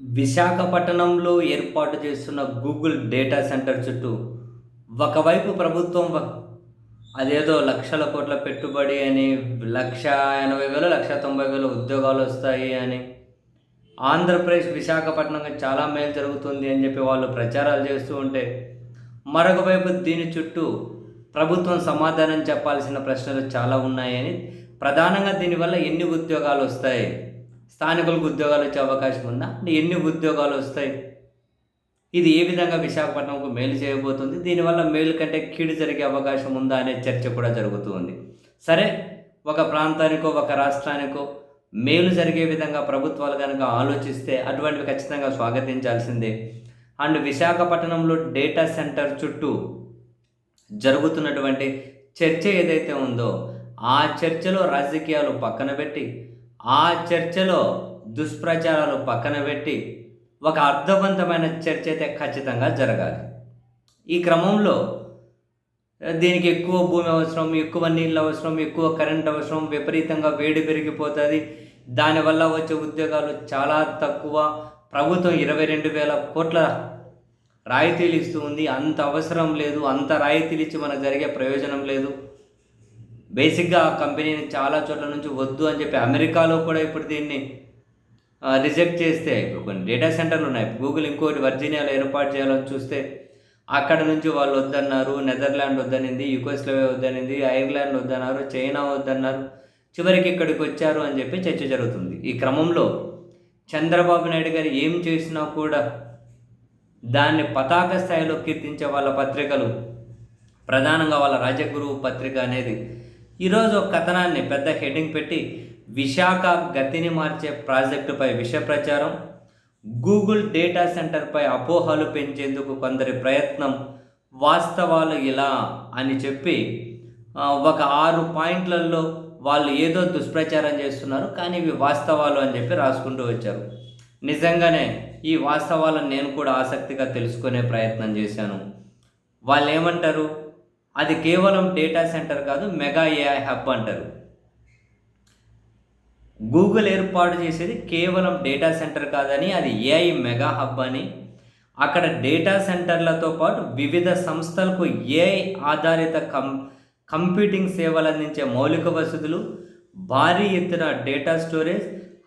విశాఖపట్నంలో ఏర్పాటు చేస్తున్న గూగుల్ డేటా సెంటర్ చుట్టూ ఒకవైపు ప్రభుత్వం అదేదో లక్షల కోట్ల పెట్టుబడి అని లక్ష ఎనభై వేలు లక్ష తొంభై వేలు ఉద్యోగాలు వస్తాయి అని. ఆంధ్రప్రదేశ్ విశాఖపట్నంకి చాలా మేలు జరుగుతుంది అని చెప్పి వాళ్ళు ప్రచారాలు చేస్తూ ఉంటే మరొక వైపు దీని చుట్టూ ప్రభుత్వం సమాధానం చెప్పాల్సిన ప్రశ్నలు చాలా ఉన్నాయని ప్రధానంగా దీనివల్ల ఎన్ని ఉద్యోగాలు వస్తాయి? స్థానికులకు ఉద్యోగాలు వచ్చే అవకాశం ఉందా? అంటే ఎన్ని ఉద్యోగాలు వస్తాయి? ఇది ఏ విధంగా విశాఖపట్నంకు మేలు చేయబోతుంది? దీనివల్ల మేలు కంటే కీడు జరిగే అవకాశం ఉందా అనే చర్చ కూడా జరుగుతూ ఉంది. సరే ఒక ప్రాంతానికో ఒక రాష్ట్రానికో మేలు జరిగే విధంగా ప్రభుత్వాలు కనుక ఆలోచిస్తే అటువంటివి ఖచ్చితంగా స్వాగతించాల్సిందే. అండ్ విశాఖపట్నంలో డేటా సెంటర్ చుట్టూ జరుగుతున్నటువంటి చర్చ ఏదైతే ఉందో ఆ చర్చలో రాజకీయాలు పక్కన పెట్టి ఆ చర్చలో దుష్ప్రచారాలు పక్కన పెట్టి ఒక అర్థవంతమైన చర్చ అయితే ఖచ్చితంగా జరగాలి. ఈ క్రమంలో దీనికి ఎక్కువ భూమి అవసరం ఎక్కువ నీళ్ళు అవసరం ఎక్కువ కరెంట్ అవసరం విపరీతంగా వేడి పెరిగిపోతుంది. దానివల్ల వచ్చే ఉద్యోగాలు చాలా తక్కువ. ప్రభుత్వం ఇరవై రెండు వేల కోట్ల రాయితీలు ఇస్తూ ఉంది. అంత అవసరం లేదు అంత రాయితీలు ఇచ్చి మనకు జరిగే ప్రయోజనం లేదు. బేసిక్గా ఆ కంపెనీని చాలా చోట్ల నుంచి వద్దు అని చెప్పి అమెరికాలో కూడా ఇప్పుడు దీన్ని రిజెక్ట్ చేస్తే ఇప్పుడు కొన్ని డేటా సెంటర్లు ఉన్నాయి. గూగుల్ ఇంకోటి వర్జీనియాలో ఏర్పాటు చేయాలని చూస్తే అక్కడ నుంచి వాళ్ళు వద్దన్నారు నెదర్లాండ్ వద్దనింది యుగోస్లవే వద్దనింది ఐర్లాండ్ వద్దన్నారు చైనా వద్దన్నారు చివరికి ఇక్కడికి వచ్చారు అని చెప్పి చర్చ జరుగుతుంది. ఈ క్రమంలో చంద్రబాబు నాయుడు గారు ఏం చేసినా కూడా దాన్ని పతాక స్థాయిలో కీర్తించే వాళ్ళ పత్రికలు ప్రధానంగా వాళ్ళ రాజగురువు పత్రిక అనేది ఈరోజు ఒక కథనాన్ని పెద్ద హెడ్డింగ్ పెట్టి విశాఖ గతిని మార్చే ప్రాజెక్టుపై విష ప్రచారం గూగుల్ డేటా సెంటర్పై అపోహలు పెంచేందుకు కొందరి ప్రయత్నం వాస్తవాలు ఇలా అని చెప్పి ఒక ఆరు పాయింట్లలో వాళ్ళు ఏదో దుష్ప్రచారం చేస్తున్నారు కానీ ఇవి వాస్తవాలు అని చెప్పి రాసుకుంటూ వచ్చారు. నిజంగానే ఈ వాస్తవాలను నేను కూడా ఆసక్తిగా తెలుసుకునే ప్రయత్నం చేశాను. వాళ్ళు ఏమంటారు అది కేవలం డేటా సెంటర్ కాదు మెగా ఏఐ హబ్ అంటారు. గూగుల్ ఏర్పాటు చేసేది కేవలం డేటా సెంటర్ కాదని అది ఏఐ మెగా హబ్ అని. అక్కడ డేటా సెంటర్లతో పాటు వివిధ సంస్థలకు ఏఐ ఆధారిత కం కంప్యూటింగ్ సేవలు అందించే మౌలిక వసతులు భారీ ఎత్తున డేటా స్టోరేజ్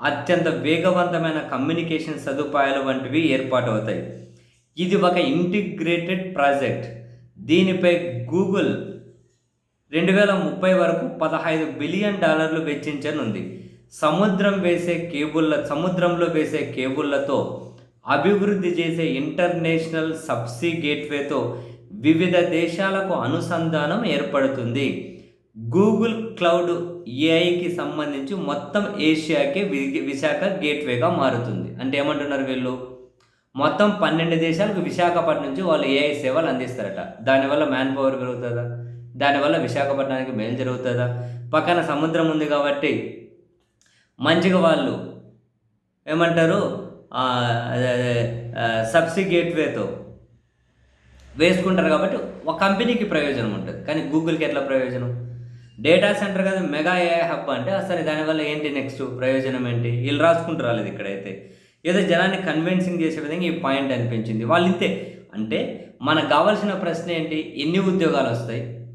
అత్యంత వేగవంతమైన కమ్యూనికేషన్ సదుపాయాలు వంటివి ఏర్పాటు అవుతాయి. ఇది ఒక ఇంటిగ్రేటెడ్ ప్రాజెక్ట్ దీనిపై గూగుల్ రెండు వేల ముప్పై వరకు పదహైదు బిలియన్ డాలర్లు వెచ్చించనుంది. సముద్రం వేసే కేబుల్ల సముద్రంలో వేసే కేబుళ్ళతో అభివృద్ధి చేసే ఇంటర్నేషనల్ సబ్సీ గేట్వేతో వివిధ దేశాలకు అనుసంధానం ఏర్పడుతుంది. గూగుల్ క్లౌడ్ ఏఐకి సంబంధించి మొత్తం ఏషియాకే వి- విశాఖ గేట్వేగా మారుతుంది. అంటే ఏమంటున్నారు వీళ్ళు? మొత్తం పన్నెండు దేశాలకు విశాఖపట్నం నుంచి వాళ్ళు ఏఐ సేవలు అందిస్తారట. దానివల్ల మ్యాన్ పవర్ పెరుగుతుందా? దానివల్ల విశాఖపట్నానికి మేలు జరుగుతుందా? పక్కన సముద్రం ఉంది కాబట్టి మంచిగా వాళ్ళు ఏమంటారు? ఆ, గేట్వేతో వేసుకుంటారు కాబట్టి ఒక కంపెనీకి ప్రయోజనం ఉంటుంది. కానీ గూగుల్కి ఎట్లా ప్రయోజనం? డేటా సెంటర్ కదా మెగా ఏఐ హబ్ అంటే అసలు దానివల్ల ఏంటి నెక్స్ట్ ప్రయోజనం ఏంటి? వీళ్ళు రాసుకుంటారు వాళ్ళది ఇక్కడైతే. ఏదో జనాన్ని కన్విన్సింగ్ చేసే విధంగా ఈ పాయింట్ అనిపించింది. వాళ్ళు ఇంతే అంటే మనకు కావాల్సిన ప్రశ్న ఏంటి? ఎన్ని ఉద్యోగాలు వస్తాయి?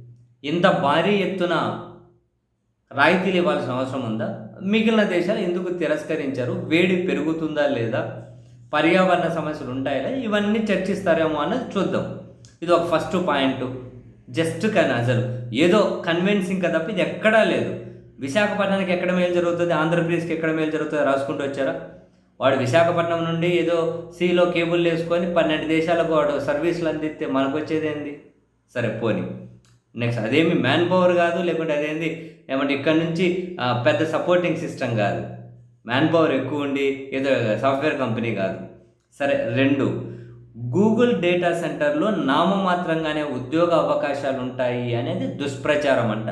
ఇంత భారీ ఎత్తున రాయితీలు ఇవ్వాల్సిన అవసరం ఉందా? మిగిలిన దేశాలు ఎందుకు తిరస్కరించారు? వేడి పెరుగుతుందా లేదా? పర్యావరణ సమస్యలు ఉంటాయా ఇవన్నీ చర్చిస్తారేమో అన్నది చూద్దాం. ఇది ఒక ఫస్ట్ పాయింట్ జస్ట్ కానీ అసలు. ఏదో కన్విన్సింగ్ కదా తప్ప ఇది ఎక్కడా లేదు. విశాఖపట్నానికి ఎక్కడ మేలు జరుగుతుంది? ఆంధ్రప్రదేశ్కి ఎక్కడ మేలు జరుగుతుంది రాసుకుంటూ వచ్చారా? వాడు విశాఖపట్నం నుండి ఏదో సీలో కేబుల్ వేసుకొని పన్నెండు దేశాలకు వాడు సర్వీసులు అందిస్తే మనకు వచ్చేది ఏంది? సరే పోని. నెక్స్ట్ అదేమి మ్యాన్ పవర్ కాదు లేకుంటే అదేంది? ఏమంటే ఇక్కడ నుంచి పెద్ద సపోర్టింగ్ సిస్టమ్ కాదు. మ్యాన్ పవర్ ఎక్కువ ఉండి ఏదో సాఫ్ట్వేర్ కంపెనీ కాదు. సరే రెండు. గూగుల్ డేటా సెంటర్లో నామమాత్రంగానే ఉద్యోగ అవకాశాలు ఉంటాయి అనేది దుష్ప్రచారం అంట.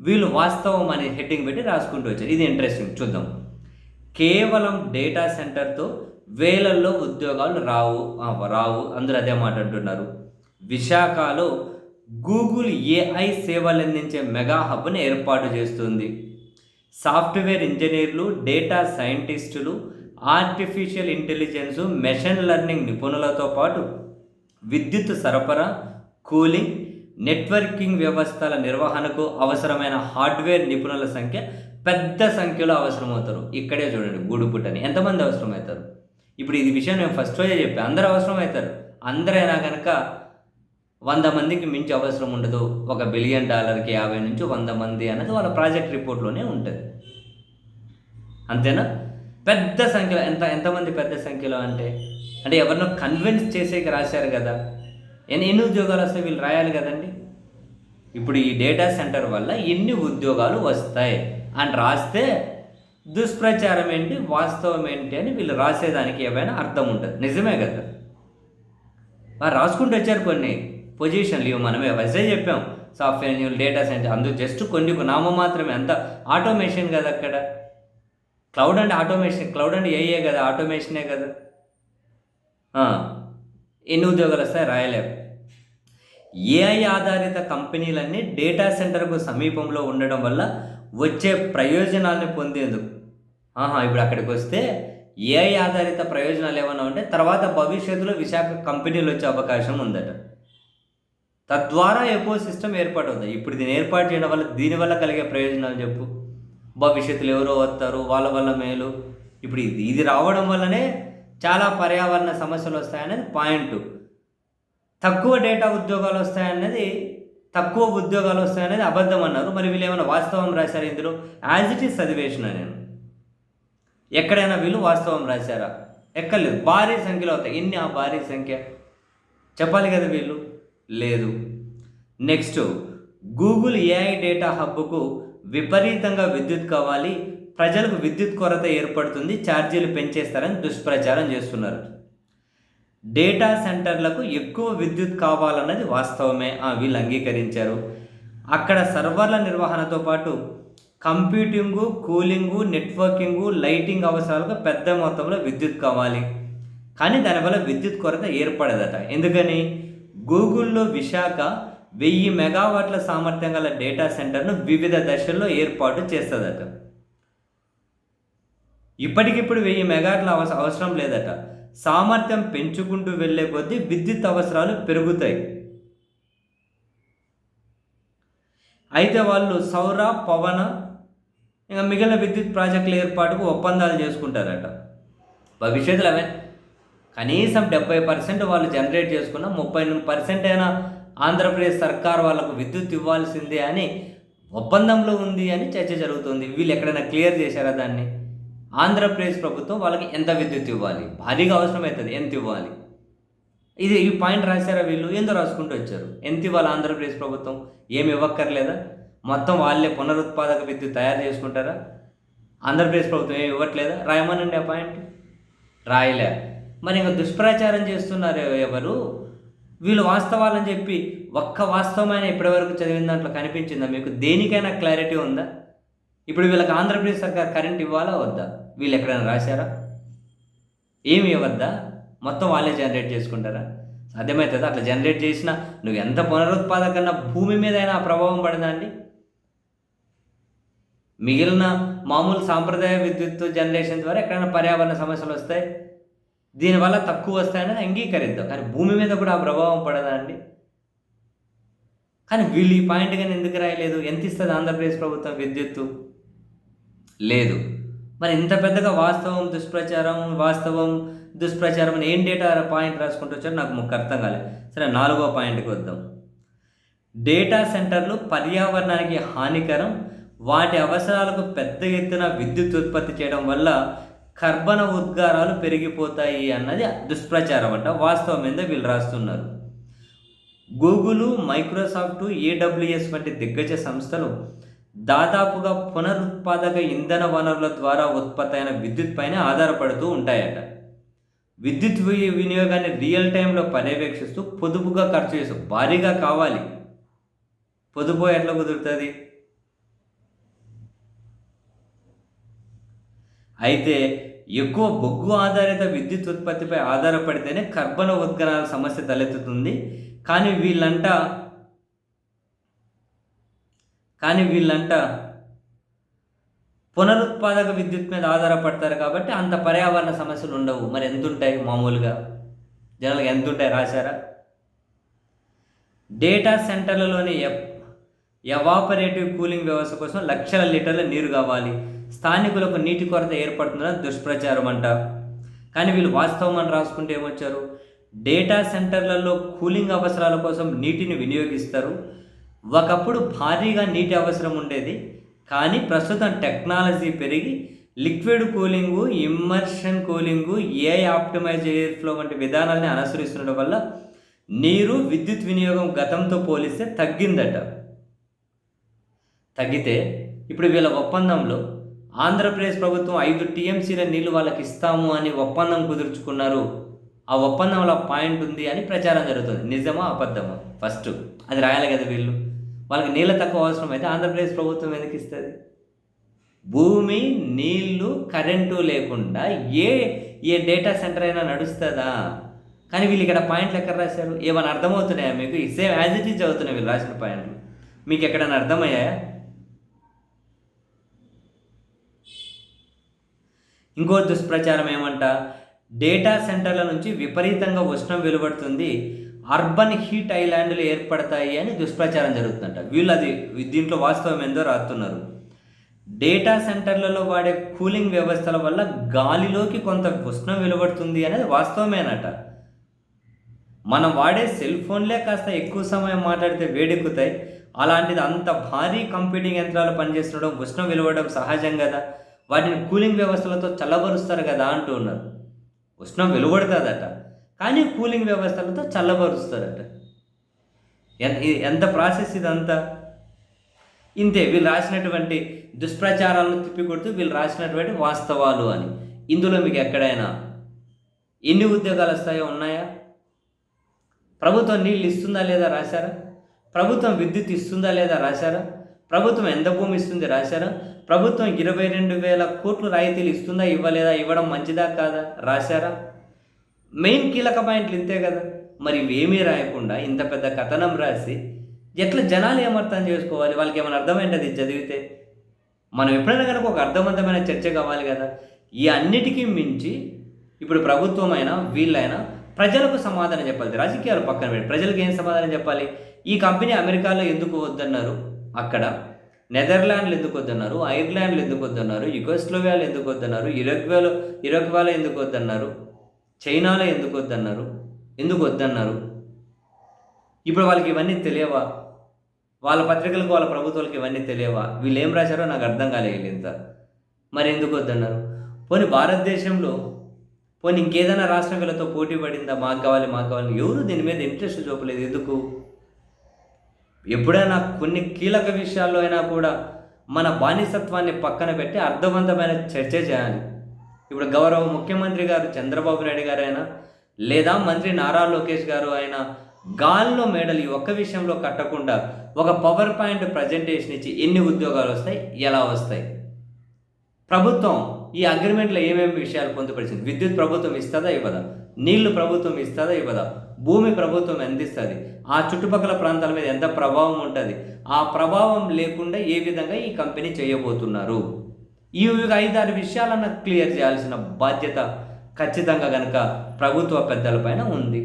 వీళ్ళు వాస్తవం అనే హెడ్డింగ్ పెట్టి రాసుకుంటూ వచ్చారు. ఇది ఇంట్రెస్టింగ్ చూద్దాం. కేవలం డేటా సెంటర్తో వేలల్లో ఉద్యోగాలు రావు రావు. అందరూ అదే మాట అంటున్నారు. విశాఖలో గూగుల్ ఏఐ సేవలు అందించే మెగా హబ్ను ఏర్పాటు చేస్తుంది. సాఫ్ట్వేర్ ఇంజనీర్లు డేటా సైంటిస్టులు ఆర్టిఫిషియల్ ఇంటెలిజెన్స్ మెషిన్ లెర్నింగ్ నిపుణులతో పాటు విద్యుత్ సరఫరా కూలింగ్ నెట్వర్కింగ్ వ్యవస్థల నిర్వహణకు అవసరమైన హార్డ్వేర్ నిపుణుల సంఖ్య పెద్ద సంఖ్యలో అవసరమవుతారు. ఇక్కడే చూడండి గూడుపుట్టని ఎంతమంది అవసరమవుతారు? ఇప్పుడు ఇది విషయం నేను ఫస్ట్ రోజే చెప్పాను అందరూ అవసరమవుతారు. అందరైనా కనుక వంద మందికి మించి అవసరం ఉండదు. ఒక బిలియన్ డాలర్కి యాభై నుంచి వంద మంది అన్నది వాళ్ళ ప్రాజెక్ట్ రిపోర్ట్లోనే ఉంటుంది. అంతేనా? పెద్ద సంఖ్యలో ఎంత ఎంతమంది పెద్ద సంఖ్యలో అంటే? అంటే ఎవరినో కన్విన్స్ చేసేకి రాశారు కదా. ఎన్ని ఎన్ని ఉద్యోగాలు వస్తాయి వీళ్ళు రాయాలి కదండి? ఇప్పుడు ఈ డేటా సెంటర్ వల్ల ఎన్ని ఉద్యోగాలు వస్తాయి? అని రాస్తే దుష్ప్రచారం ఏంటి? వాస్తవం ఏంటి అని వీళ్ళు రాసేదానికి ఏమైనా అర్థం ఉంటుంది. నిజమే కదా? వారు రాసుకుంటూ వచ్చారు కొన్ని పొజిషన్లు ఇవి మనమే వసే చెప్పాం. సాఫ్ట్వేర్ ఇంజనీర్ డేటా సైన్స్ అందుకు జస్ట్ కొన్ని నామ మాత్రమే. అంత ఆటోమేషన్ కదా అక్కడ? క్లౌడ్ అంటే ఆటోమేషన్. క్లౌడ్ అంటే ఏఏ కదా? ఆటోమేషనే కదా? ఎన్ని ఉద్యోగాలు వస్తాయి? రాయలేవు ఏఐ ఆధారిత కంపెనీలన్నీ డేటా సెంటర్కు సమీపంలో ఉండడం వల్ల వచ్చే ప్రయోజనాలను పొందేందుకు. ఆహా ఇప్పుడు అక్కడికి వస్తే ఏఐ ఆధారిత ప్రయోజనాలు ఏమైనా ఉంటే తర్వాత భవిష్యత్తులో విశాఖ కంపెనీలు వచ్చే అవకాశం ఉందట. తద్వారా ఎకో సిస్టమ్ ఏర్పాటవుతుంది ఇప్పుడు దీన్ని ఏర్పాటు చేయడం వల్ల దీనివల్ల కలిగే ప్రయోజనాలు చెప్పు. భవిష్యత్తులో ఎవరో వస్తారు వాళ్ళ వల్ల మేలు. ఇప్పుడు ఇది ఇది రావడం వల్లనే చాలా పర్యావరణ సమస్యలు వస్తాయనేది పాయింట్. తక్కువ డేటా ఉద్యోగాలు వస్తాయన్నది తక్కువ ఉద్యోగాలు వస్తాయనేది అబద్ధం అన్నారు. మరి వీళ్ళు ఏమైనా వాస్తవం రాశారు ఇందులో? యాజ్ ఇట్ ఈస్ చదివేసిన నేను. ఎక్కడైనా వీళ్ళు వాస్తవం రాశారా? ఎక్కర్లేదు. భారీ సంఖ్యలో అవుతాయి. ఎన్ని ఆ భారీ సంఖ్య? చెప్పాలి కదా వీళ్ళు? లేదు. నెక్స్ట్ గూగుల్ ఏఐ డేటా హబ్కు విపరీతంగా విద్యుత్ కావాలి. ప్రజలకు విద్యుత్ కొరత ఏర్పడుతుంది. ఛార్జీలు పెంచేస్తారని దుష్ప్రచారం చేస్తున్నారు. డేటా సెంటర్లకు ఎక్కువ విద్యుత్ కావాలన్నది వాస్తవమే ఆ, వీళ్ళు అంగీకరించారు. అక్కడ సర్వర్ల నిర్వహణతో పాటు కంప్యూటింగు కూలింగు నెట్వర్కింగు లైటింగ్ అవసరాలకు పెద్ద మొత్తంలో విద్యుత్ కావాలి. కానీ దానివల్ల విద్యుత్ కొరత ఏర్పడదట. ఎందుకని? గూగుల్లో విశాఖ వెయ్యి మెగావాట్ల సామర్థ్యం గల డేటా సెంటర్ను వివిధ దశల్లో ఏర్పాటు చేస్తుందట. ఇప్పటికిప్పుడు వెయ్యి మెగావాట్ల అవసరం లేదట. సామర్థ్యం పెంచుకుంటూ వెళ్ళే కొద్దీ విద్యుత్ అవసరాలు పెరుగుతాయి. అయితే వాళ్ళు సౌర పవన ఇంకా మిగిలిన విద్యుత్ ప్రాజెక్టుల ఏర్పాటుకు ఒప్పందాలు చేసుకుంటారట. భవిష్యత్తులో అవే. కనీసం డెబ్బై పర్సెంట్ వాళ్ళు జనరేట్ చేసుకున్న ముప్పై పర్సెంట్ అయినా ఆంధ్రప్రదేశ్ సర్కార్ వాళ్ళకు విద్యుత్ ఇవ్వాల్సిందే అని ఒప్పందంలో ఉంది అని చర్చ జరుగుతుంది. వీళ్ళు ఎక్కడైనా క్లియర్ చేశారా దాన్ని? ఆంధ్రప్రదేశ్ ప్రభుత్వం వాళ్ళకి ఎంత విద్యుత్ ఇవ్వాలి? భారీగా అవసరమవుతుంది ఎంత ఇవ్వాలి? ఇది ఈ పాయింట్ రాశారా వీళ్ళు? ఏందో రాసుకుంటూ వచ్చారు. ఎంత ఇవ్వాలి ఆంధ్రప్రదేశ్ ప్రభుత్వం? ఏమి ఇవ్వక్కర్లేదా? మొత్తం వాళ్ళే పునరుత్పాదక విద్యుత్ తయారు చేసుకుంటారా? ఆంధ్రప్రదేశ్ ప్రభుత్వం ఏమి ఇవ్వట్లేదా? రాయమనండి ఆ పాయింట్? రాయలే. మరి ఇంకా దుష్ప్రచారం చేస్తున్నారు ఎవరు? వీళ్ళు వాస్తవాలని చెప్పి ఒక్క వాస్తవమైన ఇప్పటివరకు చదివిన దాంట్లో కనిపించిందా? మీకు దేనికైనా క్లారిటీ ఉందా? ఇప్పుడు వీళ్ళకి ఆంధ్రప్రదేశ్ సర్కార్ కరెంట్ ఇవ్వాలా వద్దా? వీళ్ళు ఎక్కడైనా రాశారా? ఏమి ఇవ్వద్దా? మొత్తం వాళ్ళే జనరేట్ చేసుకుంటారా? సాధ్యమవుతుంది అట్లా జనరేట్ చేసినా నువ్వు ఎంత పునరుత్పాదకన్నా భూమి మీద అయినా ప్రభావం పడదా అండి? మిగిలిన మామూలు సాంప్రదాయ విద్యుత్ జనరేషన్ ద్వారా ఎక్కడైనా పర్యావరణ సమస్యలు వస్తాయి? దీనివల్ల తక్కువ వస్తాయని అంగీకరిద్దాం. కానీ భూమి మీద కూడా ఆ ప్రభావం పడదా అండి? కానీ వీళ్ళు ఈ పాయింట్ కానీ ఎందుకు రాయలేదు? ఎంత ఇస్తుంది ఆంధ్రప్రదేశ్ ప్రభుత్వం విద్యుత్తు? లేదు. మరి ఇంత పెద్దగా వాస్తవం దుష్ప్రచారం వాస్తవం దుష్ప్రచారం ఏం డేటా పాయింట్ రాసుకుంటూ వచ్చారో నాకు ముక్క అర్థం కాలేదు సరే నాలుగో పాయింట్కి వద్దాం. డేటా సెంటర్లు పర్యావరణానికి హానికరం వాటి అవసరాలకు పెద్ద ఎత్తున విద్యుత్ ఉత్పత్తి చేయడం వల్ల కర్బన ఉద్గారాలు పెరిగిపోతాయి అన్నది దుష్ప్రచారం అంట వాస్తవం మీద వీళ్ళు రాస్తున్నారు. గూగుల్ మైక్రోసాఫ్ట్ ఏడబ్ల్యూఎస్ వంటి దిగ్గజ సంస్థలు దాదాపుగా పునరుత్పాదక ఇంధన వనరుల ద్వారా ఉత్పత్తి అయిన విద్యుత్ పైన ఆధారపడుతూ ఉంటాయట. విద్యుత్ వినియోగాన్ని రియల్ టైంలో పర్యవేక్షిస్తూ పొదుపుగా ఖర్చు చేస్తూ భారీగా కావాలి. పొదుపు ఎట్లా కుదురుతుంది? అయితే ఎక్కువ బొగ్గు ఆధారిత విద్యుత్ ఉత్పత్తిపై ఆధారపడితేనే కర్బన ఉద్గారాల సమస్య తలెత్తుతుంది. కానీ వీళ్ళంట కానీ వీళ్ళంట పునరుత్పాదక విద్యుత్ మీద ఆధారపడతారు కాబట్టి అంత పర్యావరణ సమస్యలు ఉండవు. మరి ఎంత ఉంటాయి మామూలుగా? జనాలకు ఎంత ఉంటాయి రాశారా? డేటా సెంటర్లలోని ఎవాపరేటివ్ కూలింగ్ వ్యవస్థ కోసం లక్షల లీటర్ల నీరు కావాలి. స్థానికులకు నీటి కొరత ఏర్పడుతుందని దుష్ప్రచారం అంట. కానీ వీళ్ళు వాస్తవం అని రాసుకుంటే ఏమొచ్చారు? డేటా సెంటర్లలో కూలింగ్ అవసరాల కోసం నీటిని వినియోగిస్తారు. ఒకప్పుడు భారీగా నీటి అవసరం ఉండేది కానీ ప్రస్తుతం టెక్నాలజీ పెరిగి లిక్విడ్ కూలింగు ఇమ్మర్షన్ కూలింగు ఏ ఆప్టిమైజ్ ఎయిర్ ఫ్లో వంటి విధానాల్ని అనుసరిస్తుండడం వల్ల నీరు విద్యుత్ వినియోగం గతంతో పోలిస్తే తగ్గిందట. తగ్గితే ఇప్పుడు వీళ్ళ ఒప్పందంలో ఆంధ్రప్రదేశ్ ప్రభుత్వం ఐదు టీఎంసీల నీళ్ళు వాళ్ళకి ఇస్తాము అని ఒప్పందం కుదుర్చుకున్నారు. ఆ ఒప్పందంలో పాయింట్ ఉంది అని ప్రచారం జరుగుతుంది. నిజమా అబద్ధమా? ఫస్ట్ అది రాయాలి కదా వీళ్ళు. వాళ్ళకి నీళ్ళ తక్కువ అవసరం అయితే ఆంధ్రప్రదేశ్ ప్రభుత్వం ఎందుకు ఇస్తుంది? భూమి నీళ్ళు కరెంటు లేకుండా ఏ ఏ డేటా సెంటర్ అయినా నడుస్తుందా? కానీ వీళ్ళు ఇక్కడ పాయింట్లు ఎక్కడ రాశారు? ఏమైనా అర్థమవుతున్నాయా మీకు? సేమ్ యాజ్ ఇట్ ఈజ్ చదువుతున్నాయి వీళ్ళు రాసిన పాయింట్లు. మీకు ఎక్కడైనా అర్థమయ్యాయా? ఇంకో దుష్ప్రచారం ఏమంట? డేటా సెంటర్ల నుంచి విపరీతంగా ఉష్ణం వెలువడుతుంది. అర్బన్ హీట్ ఐలాండ్లు ఏర్పడతాయి అని దుష్ప్రచారం జరుగుతుందంట. వీళ్ళు అది దీంట్లో వాస్తవం ఏందో రాస్తున్నారు. డేటా సెంటర్లలో వాడే కూలింగ్ వ్యవస్థల వల్ల గాలిలోకి కొంత ఉష్ణం వెలువడుతుంది అనేది వాస్తవమేనట. మనం వాడే సెల్ ఫోన్లే కాస్త ఎక్కువ సమయం మాట్లాడితే వేడెక్కుతాయి. అలాంటిది అంత భారీ కంప్యూటింగ్ యంత్రాలు పనిచేస్తుండడం ఉష్ణం వెలువడడం సహజం కదా. వాటిని కూలింగ్ వ్యవస్థలతో చల్లబరుస్తారు కదా అంటూ ఉన్నారు. ఉష్ణం వెలువడుతుందట. కానీ కూలింగ్ వ్యవస్థలతో చల్లబరుస్తారట. ఎంత ప్రాసెస్ ఇదంతా? ఇంతే వీళ్ళు రాసినటువంటి దుష్ప్రచారాలను తిప్పికొడుతూ వీళ్ళు రాసినటువంటి వాస్తవాలు అని. ఇందులో మీకు ఎక్కడైనా ఎన్ని ఉద్యోగాల వస్తాయో ఉన్నాయా? ప్రభుత్వం నీళ్ళు ఇస్తుందా లేదా రాశారా? ప్రభుత్వం విద్యుత్ ఇస్తుందా లేదా రాశారా? ప్రభుత్వం ఎంత భూమి ఇస్తుంది రాశారా? ప్రభుత్వం ఇరవై రెండు వేల కోట్లు రాయితీలు ఇస్తుందా ఇవ్వలేదా ఇవ్వడం మంచిదా కాదా? రాశారా? మెయిన్ కీలక పాయింట్లు ఇంతే కదా? మరి ఇవేమీ రాయకుండా ఇంత పెద్ద కథనం రాసి ఎట్లా జనాలు ఏమర్థం చేసుకోవాలి? వాళ్ళకి ఏమైనా అర్థమైంది చదివితే? మనం ఎప్పుడైనా కనుక ఒక అర్థవంతమైన చర్చ కావాలి కదా? ఈ అన్నిటికీ మించి ఇప్పుడు ప్రభుత్వమైనా వీళ్ళైనా ప్రజలకు సమాధానం చెప్పాలి. రాజకీయాలు పక్కన పెట్టి ప్రజలకు ఏం సమాధానం చెప్పాలి? ఈ కంపెనీ అమెరికాలో ఎందుకు వద్దన్నారు? అక్కడ నెదర్లాండ్లు ఎందుకు వద్దన్నారు? ఐర్లాండ్లు ఎందుకు వద్దన్నారు? యుగోస్లోవియాలు ఎందుకు వద్దన్నారు? ఇరగ్వేలో ఇరగ్వాలో ఎందుకు వద్దన్నారు? చైనాలో ఎందుకు వద్దన్నారు? ఎందుకు వద్దన్నారు? ఇప్పుడు వాళ్ళకి ఇవన్నీ తెలియవా? వాళ్ళ పత్రికలకు వాళ్ళ ప్రభుత్వాలకు ఇవన్నీ తెలియవా? వీళ్ళు ఏం రాశారో నాకు అర్థం కాలేదు ఇంత. మరి ఎందుకు వద్దన్నారు? పోనీ భారతదేశంలో పోనీ ఇంకేదైనా రాష్ట్రం వీళ్ళతో పోటీ పడిందా? మాకు కావాలి మాకు కావాలి. ఎవరు దీని మీద ఇంట్రెస్ట్ చూపలేదు? ఎందుకు? ఎప్పుడైనా కొన్ని కీలక విషయాల్లో అయినా కూడా మన బానిసత్వాన్ని పక్కన పెట్టి అర్థవంతమైన చర్చ చేయాలి. ఇప్పుడు గౌరవ ముఖ్యమంత్రి గారు చంద్రబాబు నాయుడు గారు అయినా లేదా మంత్రి నారా లోకేష్ గారు అయినా గాల్లో మేడలు ఈ ఒక్క విషయంలో కట్టకుండా ఒక పవర్ పాయింట్ ప్రజెంటేషన్ ఇచ్చి ఎన్ని ఉద్యోగాలు వస్తాయి ఎలా వస్తాయి? ప్రభుత్వం ఈ అగ్రిమెంట్లో ఏమేమి విషయాలు పొందుపరిచింది? విద్యుత్ ప్రభుత్వం ఇస్తుందా ఇవ్వదా? నీళ్ళు ప్రభుత్వం ఇస్తుందా ఇవ్వదా? భూమి ప్రభుత్వం అందిస్తుంది ఆ చుట్టుపక్కల ప్రాంతాల మీద ఎంత ప్రభావం ఉంటుంది? ఆ ప్రభావం లేకుండా ఏ విధంగా ఈ కంపెనీ చేయబోతున్నారు? ఈ ఐదారు విషయాలను క్లియర్ చేయాల్సిన బాధ్యత ఖచ్చితంగా కనుక ప్రభుత్వ పెద్దలపైన ఉంది.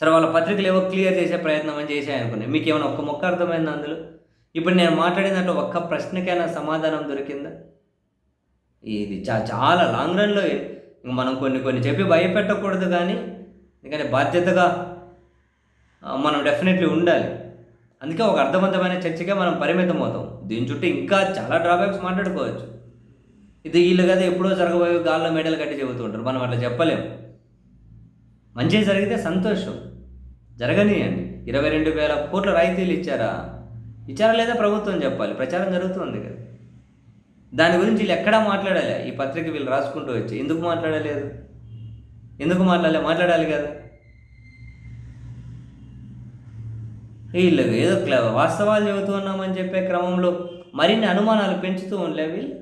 సరే వాళ్ళ పత్రికలు ఏవో క్లియర్ చేసే ప్రయత్నం అని చేశాయనుకున్నాయి మీకు ఏమైనా ఒక్క మొక్క అర్థమైంది అందులో? ఇప్పుడు నేను మాట్లాడిన దాంట్లో ఒక్క ప్రశ్నకైనా సమాధానం దొరికిందా? ఇది చా చాలా లాంగ్ రన్లో మనం కొన్ని కొన్ని చెప్పి భయపెట్టకూడదు కానీ ఎందుకంటే బాధ్యతగా మనం డెఫినెట్లీ ఉండాలి. అందుకే ఒక అర్థవంతమైన చర్చగా మనం పరిమితం అవుతాం దీని చుట్టూ ఇంకా చాలా డ్రాబ్యాక్స్ మాట్లాడుకోవచ్చు. ఇది వీళ్ళు కదా ఎప్పుడో జరగబోయే గాల్లో మెడలు కట్టి చెబుతుంటారు. మనం అట్లా చెప్పలేము మంచి జరిగితే సంతోషం. జరగనియండి. ఇరవై రెండు వేల కోట్ల రాయితీలు ఇచ్చారా? ఇచ్చారా లేదా ప్రభుత్వం చెప్పాలి. ప్రచారం జరుగుతుంది కదా. దాని గురించి వీళ్ళు ఎక్కడా మాట్లాడాలి. ఈ పత్రిక వీళ్ళు రాసుకుంటూ వచ్చి. ఎందుకు మాట్లాడలేదు? ఎందుకు మాట్లాడాలి? మాట్లాడాలి కదా. వీళ్ళు ఏదో వాస్తవాలు చెబుతూ ఉన్నామని చెప్పే క్రమంలో మరిన్ని అనుమానాలు పెంచుతూ ఉండలే వీళ్ళు.